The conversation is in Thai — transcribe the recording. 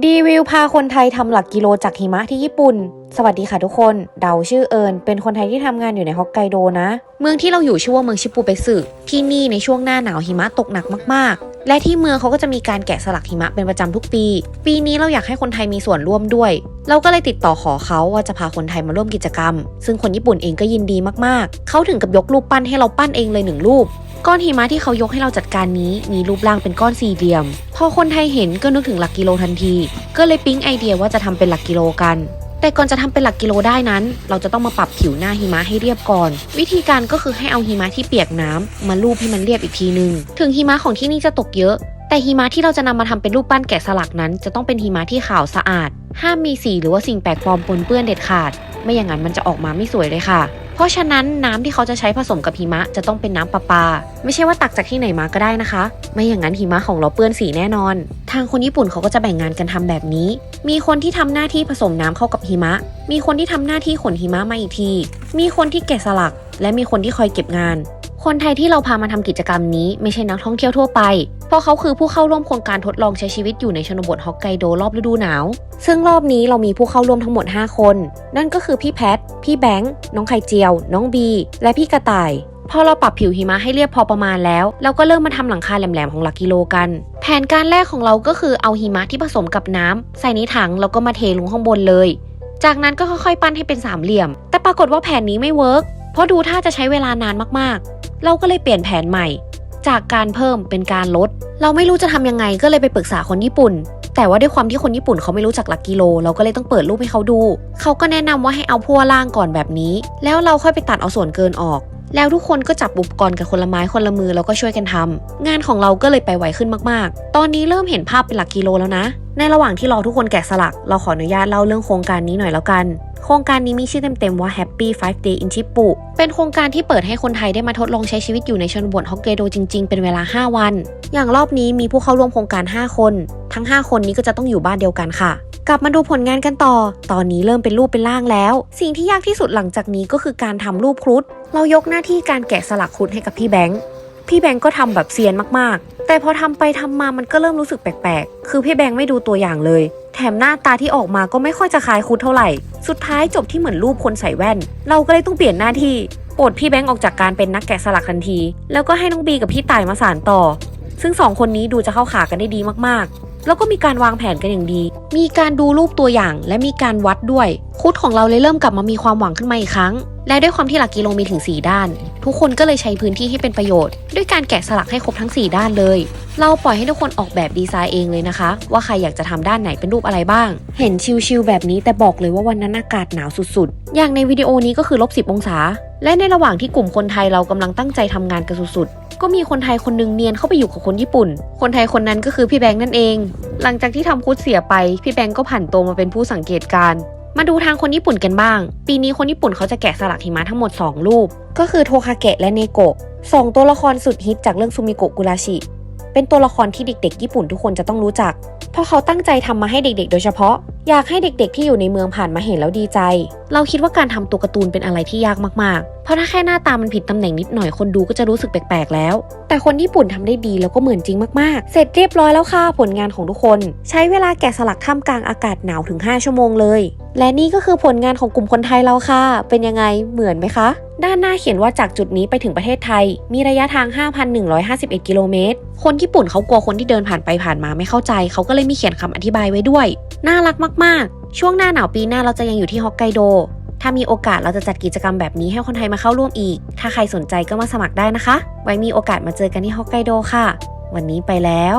รีวิวพาคนไทยทำหลักกิโลจากหิมะที่ญี่ปุ่น สวัสดีค่ะทุกคน เดาชื่อเอิญเป็นคนไทยที่ทำงานอยู่ในฮอกไกโดนะ เมืองที่เราอยู่ชื่อว่าเมืองชิปูเปสึที่นี่ในช่วงหน้าหนาวหิมะตกหนักมากๆ และที่เมืองเขาก็จะมีการแกะสลักหิมะเป็นประจำทุกปี ปีนี้เราอยากให้คนไทยมีส่วนร่วมด้วย เราก็เลยติดต่อขอเขาว่าจะพาคนไทยมาร่วมกิจกรรม ซึ่งคนญี่ปุ่นเองก็ยินดีมากๆ เขาถึงกับยกรูปปั้นให้เราปั้นเองเลยหนึ่งรูป ก้อนหิมะที่เขายกให้เราจัดการนี้มีรูปร่างเป็นก้อนสี่เหลี่ยม พอคนไทยเห็นก็นึกถึงหลักกิโลทันที ก็เลยปิ๊งไอเดียว่าจะทำเป็นหลักกิโลกัน แต่ก่อนจะทำเป็นหลักกิโลได้นั้น เราจะต้องมาปรับผิวหน้าหิมะให้เรียบก่อน วิธีการก็คือให้เอาหิมะที่เปียกน้ำมาลูบให้มันเรียบอีกทีนึง ถึงหิมะของที่นี่จะตกเยอะแต่หิมะที่เราจะนำมาทำเป็นรูปปั้นแกะสลักนั้น จะต้องเป็นหิมะที่ขาวสะอาด ห้ามมีสีหรือว่าสิ่งแปลกปลอมปนเปื้อนเด็ดขาด ไม่อย่างนั้นมันจะออกมาไม่สวยเลยค่ะ เพราะฉะนั้นน้ำที่เขาจะใช้ผสมกับหิมะจะต้องเป็นน้ำประปา ไม่ใช่ว่าตักจากที่ไหนมาก็ได้นะคะ ไม่อย่างนั้นหิมะของเราเปื้อนสีแน่นอน ทางคนญี่ปุ่นเขาก็จะแบ่งงานกันทำแบบนี้ มีคนที่ทำหน้าที่ผสมน้ำเข้ากับหิมะ มีคนที่ทำหน้าที่ขนหิมะมาอีกที มีคนที่แกะสลัก และมีคนที่คอยเก็บงาน คนไทยที่เราพามาทำกิจกรรมนี้ไม่ใช่นักท่องเที่ยวทั่วไป เพราะเขาคือผู้เข้าร่วมโครงการทดลองใช้ชีวิตอยู่ในชนบทฮอกไกโดรอบฤดูหนาว ซึ่งรอบนี้เรามีผู้เข้าร่วมทั้งหมด 5 คน นั่นก็คือพี่แพท พี่แบงค์ น้องไข่เจียว น้องบี และพี่กระต่ายพอเราปรับผิวหิมะให้เรียบพอประมาณแล้ว เราก็เริ่มมาทำหลังคาแหลมๆของหลักกิโลกัน แผนการแรกของเราก็คือเอาหิมะที่ผสมกับน้ำใส่ในถังแล้วก็มาเทลงข้างบนเลย จากนั้นก็ค่อยๆ ปั้นให้เป็นสามเหลี่ยม แต่ปรากฏว่าแผนนี้ไม่เวิร์กเพราะดูท่าจะใช้เวลานานมากๆ เราก็เลยเปลี่ยนแผนใหม่ จากการเพิ่มเป็นการลด เราไม่รู้จะทำยังไงก็เลยไปปรึกษาคนญี่ปุ่น แต่ว่าด้วยความที่คนญี่ปุ่นเขาไม่รู้จักหลักกิโล เราก็เลยต้องเปิดรูปให้เขาดู เขาก็แนะนำว่าให้เอาพัวล่างก่อนแบบนี้ แล้วเราค่อยไปตัดเอาส่วนเกินออก แล้วทุกคนก็จับอุปกรณ์กับคนละไม้คนละมือแล้วก็ช่วยกันทำงานของเราก็เลยไปไวขึ้นมากๆ ตอนนี้เริ่มเห็นภาพเป็นหลักกิโลแล้วนะ ในระหว่างที่รอทุกคนแกะสลัก เราขออนุญาตเล่าเรื่องโครงการนี้หน่อยแล้วกัน รงการนี้มีชื่อเต็มๆว่า Happy 5 Day in Chipu เป็นโครงการที่เปิดให้คนไทยได้มาทดลองใช้ชีวิตอยู่ในชนบทฮอกไกโดจริงๆ เป็นเวลา 5 วัน อย่างรอบนี้มีผู้เข้าร่วมโครงการ 5 คน ทั้ง 5 คนนี้ก็จะต้องอยู่บ้านเดียวกันค่ะ กลับมาดูผลงานกันต่อ ตอนนี้เริ่มเป็นรูปเป็นร่างแล้ว สิ่งที่ยากที่สุดหลังจากนี้ก็คือการทำรูปครุฑเรายกหน้าที่การแกะสลักครุฑให้กับพี่แบงค์ พี่แบงค์ก็ทำแบบเซียนมากๆ แต่พอทำไปทำมามันก็เริ่มรู้สึกแปลกๆ คือพี่แบงค์ไม่ดูตัวอย่างเลย แถมหน้าตาที่ออกมาก็ไม่ค่อยจะคล้ายครุฑเท่าไหร่ สุดท้ายจบที่เหมือนรูปคนใส่แว่น เราก็เลยต้องเปลี่ยนหน้าที่ปลดพี่แบงค์ออกจากการเป็นนักแกะสลักทันที แล้วก็ให้น้องบีกับพี่ต่ายมาสานต่อ ซึ่งสองคนนี้ดูจะเข้าขากันได้ดีมากๆ แล้วก็มีการวางแผนกันอย่างดี มีการดูรูปตัวอย่างและมีการวัดด้วย คุดของเราเลยเริ่มกลับมามีความหวังขึ้นมาอีกครั้ง และด้วยความที่หลักกิโลมีถึง 4 ด้าน ทุกคนก็เลยใช้พื้นที่ให้เป็นประโยชน์ ด้วยการแกะสลักให้ครบทั้ง 4 ด้านเลย เราปล่อยให้ทุกคนออกแบบดีไซน์เองเลยนะคะ ว่าใครอยากจะทำด้านไหนเป็นรูปอะไรบ้าง เห็นชิลๆแบบนี้แต่บอกเลยว่าวันนั้นอากาศหนาวสุดๆ อย่างในวิดีโอนี้ก็คือลบ10องศา และในระหว่างที่กลุ่มคนไทยเรากำลังตั้งใจทำงานกันสุดๆ ก็มีคนไทยคนหนึงเนียนเข้าไปอยู่กับคนญี่ปุ่น คนไทยคนนั้นก็คือพี่แบงค์นั่นเอง หลังจากที่ทำคุดเสียไป พี่แบงค์ก็ผันตัวมาเป็นผู้สังเกตการณ์ มาดูทางคนญี่ปุ่นกันบ้าง ปีนี้คนญี่ปุ่นเขาจะแกะสลักหิมะทั้งหมด 2 รูป ก็คือโทคาเกะและเนโกะสองตัวละครสุดฮิตจากเรื่องซูมิโกะกุราชิ เป็นตัวละครที่เด็กๆ ญี่ปุ่นทุกคนจะต้องรู้จัก เพราะเขาตั้งใจทำมาให้เด็กๆ โดยเฉพาะ อยากให้เด็กๆ ที่อยู่ในเมืองผ่านมาเห็นแล้วดีใจ เราคิดว่าการทำตัวการ์ตูนเป็นอะไรที่ยากมากๆ เพราะถ้าแค่หน้าตามันผิดตำแหน่งนิดหน่อยคนดูก็จะรู้สึกแปลกๆแล้ว แต่คนญี่ปุ่นทำได้ดีแล้วก็เหมือนจริงมากๆ เสร็จเรียบร้อยแล้วค่ะผลงานของทุกคน ใช้เวลาแกะสลักท่ามกลางอากาศหนาวถึง 5 ชั่วโมงเลย และนี่ก็คือผลงานของกลุ่มคนไทยเราค่ะ เป็นยังไงเหมือนไหมคะ ด้านหน้าเขียนว่าจากจุดนี้ไปถึงประเทศไทย มีระยะทาง 5,151 กิโลเมตร คนญี่ปุ่นเขากลัวคนที่เดินผ่านไปผ่านมาไม่เข้าใจ เขาก็เลยมีเขียนคำอธิบายไว้ด้วย น่ารักมากๆ ช่วงหน้าหนาวปีหน้าเราจะยังอยู่ที่ฮอกไกโด ถ้ามีโอกาสเราจะจัดกิจกรรมแบบนี้ให้คนไทยมาเข้าร่วมอีก ถ้าใครสนใจก็มาสมัครได้นะคะ ไว้มีโอกาสมาเจอกันที่ฮอกไกโดค่ะ วันนี้ไปแล้ว